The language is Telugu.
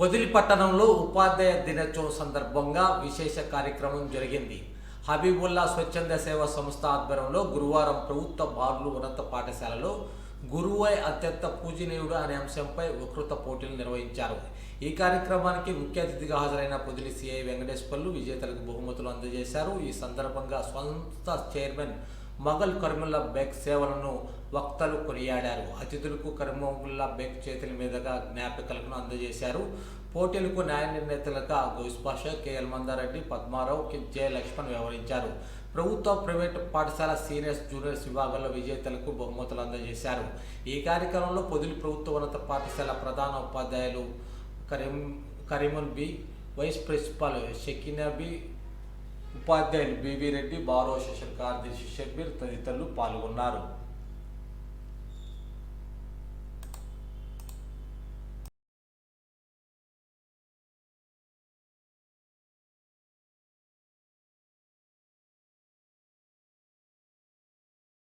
పొదిలి పట్టణంలో ఉపాధ్యాయ దినోత్సవం సందర్భంగా విశేష కార్యక్రమం జరిగింది. హబీబుల్లా స్వచ్ఛంద సేవా సంస్థ ఆధ్వర్యంలో గురువారం ప్రభుత్వ బార్లు ఉన్నత పాఠశాలలో గురువై అత్యంత పూజనీయుడు అనే అంశంపై వికృత పోటీలు నిర్వహించారు. ఈ కార్యక్రమానికి ముఖ్య అతిథిగా హాజరైన పొదిలి సిఐ వెంకటేశ్వర్లు విజేతలకు బహుమతులు అందజేశారు. ఈ సందర్భంగా సంస్థ చైర్మన్ మొఘల్ కరిముల్లా బెగ్ సేవలను వక్తలు కొనియాడారు. అతిథులకు కరిముల్లా బెగ్ చేతుల మీదుగా జ్ఞాపికలను అందజేశారు. పోటీలకు న్యాయ నిర్ణేతలుగా Ghouse Pasha K L Mandareddy Padmarao K. J. Laxman వ్యవహరించారు. ప్రభుత్వ ప్రైవేటు పాఠశాల సీనియర్స్ జూనియర్స్ విభాగాల్లో విజేతలకు బహుమతులు అందజేశారు. ఈ కార్యక్రమంలో పొదులు ప్రభుత్వ ఉన్నత పాఠశాల ప్రధాన ఉపాధ్యాయులు కరీం కరీమున్ బి వైస్ ప్రిన్సిపాల్ షకీనా బి ఉపాధ్యాయులు బీవీ రెడ్డి బారో శశర్ కార్యదర్శి షబ్బీర్ తదితరులు పాల్గొన్నారు.